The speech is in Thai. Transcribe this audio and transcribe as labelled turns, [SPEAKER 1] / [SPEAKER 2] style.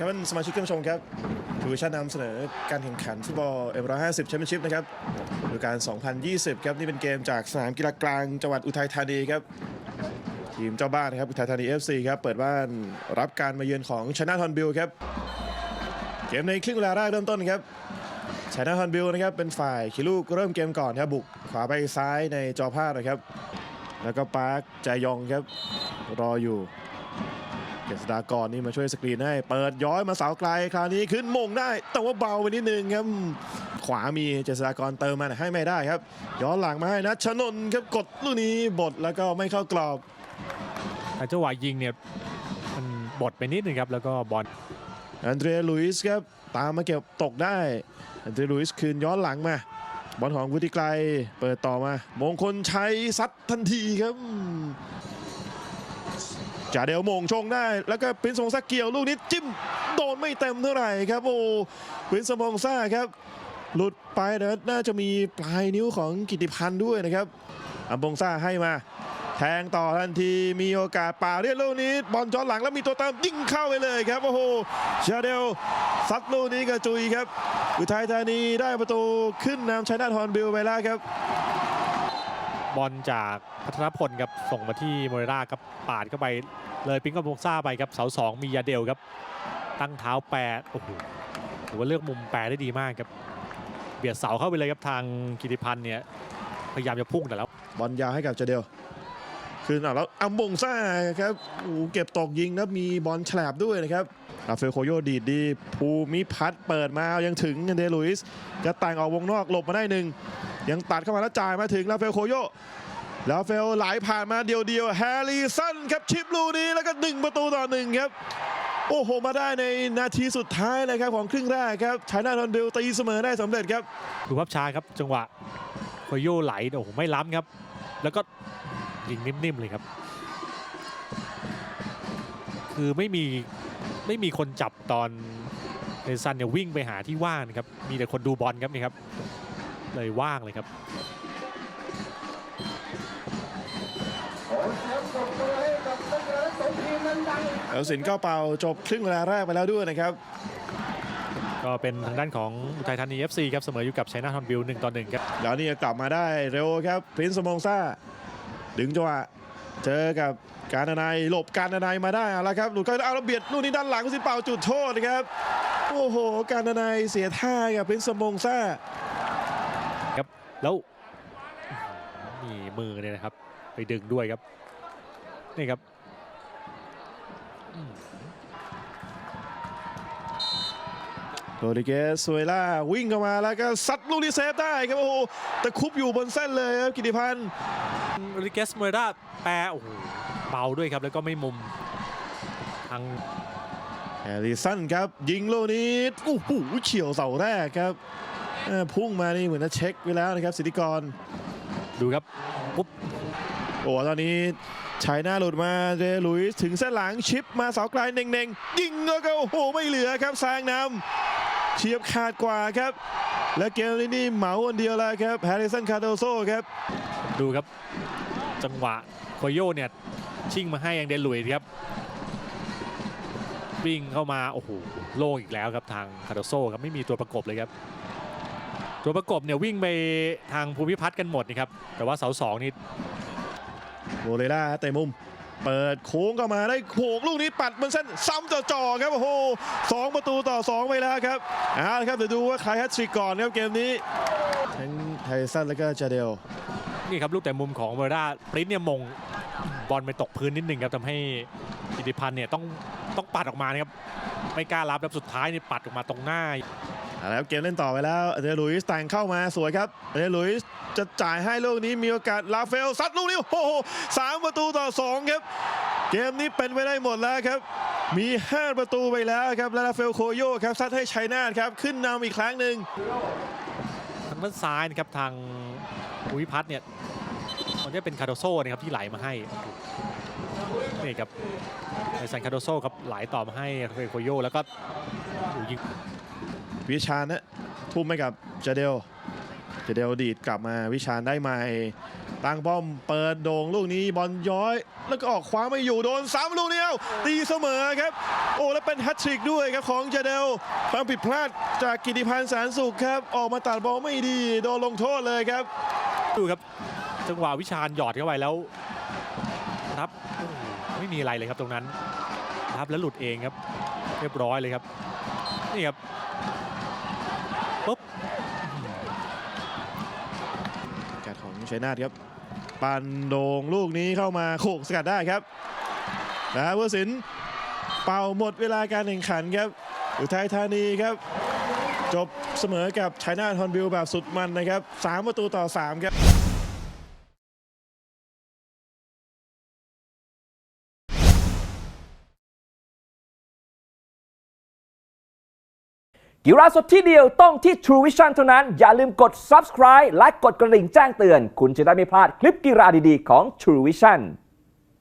[SPEAKER 1] ครับท่านสมาชิกท่านผู้ชมครับทูวิชั่นนำเสนอการแข่งขันฟุตบอลเอ็มร้อยห้าสิบแชมเปี้ยนชิพนะครับฤดูกาล2020 ครับ นี่เป็นเกมจากสนามกีฬากลางจังหวัดอุทัยธานีครับ ทีมเจ้าบ้านนะครับ อุทัยธานี FC ครับ เปิดบ้านรับการมาเยือนของชนะทอนบิลครับ เกมในครึ่งเวลาแรกเริ่มต้นครับชนะทอนบิลนะครับ เป็นฝ่ายขี่ลูกเริ่มเกมก่อนครับบุกขวาไปซ้ายในจอภาพนะครับ แล้วก็ปาร์คจายองครับรออยู่ เกษดากรนี่มาช่วยสกรีนให้ เปิดย้อยมาเสาไกลคราวนี้ขึ้นมงได้ แต่ว่าเบาไปนิดนึงครับ ขวามีเจษดากรเติมมาแต่ให้ไม่ได้ครับ ย้อนหลังมาให้นัชนนท์ครับกดลูกนี้บดแล้วก็ไม่เข้ากรอบ
[SPEAKER 2] แต่จังหวะยิงเนี่ยมันบดไปนิดนึงครับแล้วก็บอล
[SPEAKER 1] อันเดรลุยส์ครับตามมาเก็บตกได้ อันเดรลุยส์คืนย้อนหลังมาบอลของวุฒิไกล เปิดต่อมา มงคลชัยซัดทันทีครับ จาเดลมงชงได้ แล้วก็ปินสมงซาเกี่ยวลูกนี้จิ้มโดนไม่เต็มเท่าไหร่ครับโอ้ปินสมงซ่าครับ หลุดไปแต่น่าจะมีปลายนิ้วของกิติพันธ์ด้วยนะครับอัมบงซาให้มา แทงต่อทันทีมีโอกาสป่าเรียกลูกนี้ บอลย้อนหลังแล้วมีตัวเติมยิงเข้าไปเลยครับโอ้โหชาเดลซัดลูกนี้กระจุยครับอุทัยธานีได้ประตูขึ้นนำชัยนาทฮอนบิลไปแล้วครับ
[SPEAKER 2] บอลจากพัทรพลครับส่งมาที่โมเรราครับปาดเข้าไปเลยปิงกับวงซ่าไปครับเสาสองมียาเดลครับ ตั้งเท้าแปดโอ้โหถือว่าเลือกมุมแปรได้ดีมากครับ เบียดเสาเข้าไปเลยครับทางกิติพันธ์เนี่ยพยายามจะพุ่งแต่แล้ว
[SPEAKER 1] บอลยาวให้กับเจเดลคืนแล้วอัมบงซ่าครับโอ้โหเก็บตกยิงแล้วมีบอลฉลาบด้วยนะครับราฟาเอลโคโยดีดดีภูมิพัฒน์เปิดมายังถึงอันเดลุยส์จะแต่งออกวงนอกหลบมาได้หนึ่ง ยังตัดเข้ามาแล้วจ่ายมาถึงราเอลโคโยราเอลไหลผ่านมาเดียวเดียวแฮร์รี่สันครับชิปลูนี้แล้วก็หนึ่งประตูต่อหนึ่งครับโอ้โห มาได้ในนาทีสุดท้ายเลยครับของครึ่งแรกครับชายนาทอนบิลตีเสมอได้สำเร็จครับ
[SPEAKER 2] ดูภาพช้าครับจังหวะโคโยไหลโอ้โหไม่ล้ำครับ แล้วก็ยิงนิ่มๆเลยครับ คือไม่มีไม่มีคนจับตอนเนซันเนี่ยวิ่งไปหาที่ว่างครับ มีแต่คนดูบอลครับนี่ครับ เลยว่างเลยครับ
[SPEAKER 1] เอลสินก็เป่าจบครึ่งเวลาแรกไปแล้วด้วยนะครับ
[SPEAKER 2] ก็เป็นทางด้านของอุทัยธานี FC ครับเสมออยู่กับชัยนาทอนบิลหนึ่งต่อหนึ่งครับ
[SPEAKER 1] แล้วนี่กลับมาได้เร็วครับพรินซ์สมงซ่า ดึงจังหวะเจอกับการนายหลบการนายมาได้เอาละครับหลุดเข้าเอาระเบียดลูกนี้ด้านหลังสิเป่าจุดโทษนะครับ โอ้โห การนายเสียท่ากับพรินซ์สมงซ่า
[SPEAKER 2] ครับ แล้วมีมือเนี่ยนะครับ ไปดึงด้วยครับนี่ครับ
[SPEAKER 1] โรดิเกสซวยล่าวิ่งเข้ามาแล้วก็ซัดลูกนี้เซฟได้ครับโอ้โหแต่คุบอยู่บนเส้นเลยครับกิติพันธ์
[SPEAKER 2] ริเกสเมราแปรโอ้โหเบาด้วยครับแล้วก็ไม่มุมทาง
[SPEAKER 1] แฮร์ริสันครับ ยิงลูกนี้โอ้โหเฉียวเสาแรกครับเอ่อ พุ่งมานี่เหมือนจะเช็คไว้แล้วนะครับสิทธิกร
[SPEAKER 2] ดูครับปุ๊บ
[SPEAKER 1] โอ้ตอนนี้ชายหน้าหลุดมาเดลุยส์ถึงเส้นหลังชิปมาเสาไกลเน่งๆยิงแล้วก็โอ้โหไม่เหลือครับแซงนำเฉียบขาดกว่าครับ และเกมนี้นี่เหมาคนเดียวแล้วครับแฮร์ริสันคาร์โดโซครับ
[SPEAKER 2] ดูครับ จังหวะโคโยเนี่ยชิ่งมาให้ยังเดนหลุยส์ครับวิ่งเข้ามาโอ้โหโล่งอีกแล้วครับทางคาร์โดโซครับไม่มีตัวประกบเลยครับ ตัวประกบเนี่ยวิ่งไปทางภูมิพัฒน์กันหมดนะครับ แต่ว่าเสาสองนี่
[SPEAKER 1] โมเลล่าเตะมุม เปิดโค้งเข้ามาได้โขกลูกนี้ปัดบนเส้นซ้ำจ่อๆครับโอ้โหสองประตูต่อสองไปแล้วครับเอาละครับเดี๋ยวดูว่าใครแฮตทริกก่อนครับเกมนี้ทั้งไทสันแล้วก็จาเดล
[SPEAKER 2] นี่ครับลูกแต่มุมของเวอร์ด้าปริ้นเนี่ยมงบอลไปตกพื้นนิดหนึ่งครับทำให้อิทธิพันธ์เนี่ยต้องต้องปัดออกมานะครับไม่กล้ารับแล้วสุดท้ายนี่ปัดออกมาตรงหน้า
[SPEAKER 1] เอาละครับเกมเล่นต่อไปแล้วเดลุยส์แต่งเข้ามาสวยครับเดลุยส์จะจ่ายให้ลูกนี้มีโอกาสลาเฟลซัดลูกนี้โอ้โหสามประตูต่อสองครับ เกมนี้เป็นไปได้หมดแล้วครับ มี 5 ประตูไปแล้วครับและลาเฟลโคโยครับซัดให้ชัยนาทครับขึ้นนำอีกครั้งหนึ่ง
[SPEAKER 2] ทางด้านซ้ายนะครับทางภูมิพัฒน์เนี่ยมันจะเป็นคาร์โดโซนะครับที่ไหลมาให้นี่ครับในซันคาร์โดโซครับไหลต่อมาให้เรโคโยแล้วก็ยิง
[SPEAKER 1] วิชานะทุ่มให้กับเจเดลเจเดลดีดกลับมาวิชาญได้ใหม่ตั้งป้อมเปิดโด่งลูกนี้บอลย้อย แล้วก็ออกขวาไม่อยู่โดนซ้ำลูกเดียว ตีเสมอครับ โอ้ แล้วเป็นแฮตทริกด้วยครับของเจเดลความผิดพลาดจากกิติพันธ์แสนสุขครับ ออกมาตัดบอลไม่ดี โดนลงโทษเลยครับ
[SPEAKER 2] ดูครับจังหวะวิชาญหยอดเข้าไปแล้วครับไม่มีอะไรเลยครับตรงนั้นครับแล้วหลุดเองครับ เรียบร้อยเลยครับนี่ครับ ปุ๊บ
[SPEAKER 1] การของชัยนาทครับปันโด่งลูกนี้เข้ามาโขกสกัดได้ครับนะวสินเป่าหมดเวลาการแข่งขันครับอุทัยธานีครับ จบเสมอกับชัยนาทฮอนบิลแบบสุดมันนะครับ 3 ประตูต่อ 3 ครับ
[SPEAKER 3] กีฬาสดที่เดียวต้องที่ True Vision เท่านั้น อย่าลืมกด subscribe และกดกระดิ่งแจ้งเตือน คุณจะได้ไม่พลาดคลิปกีฬาดีๆ ของ True Vision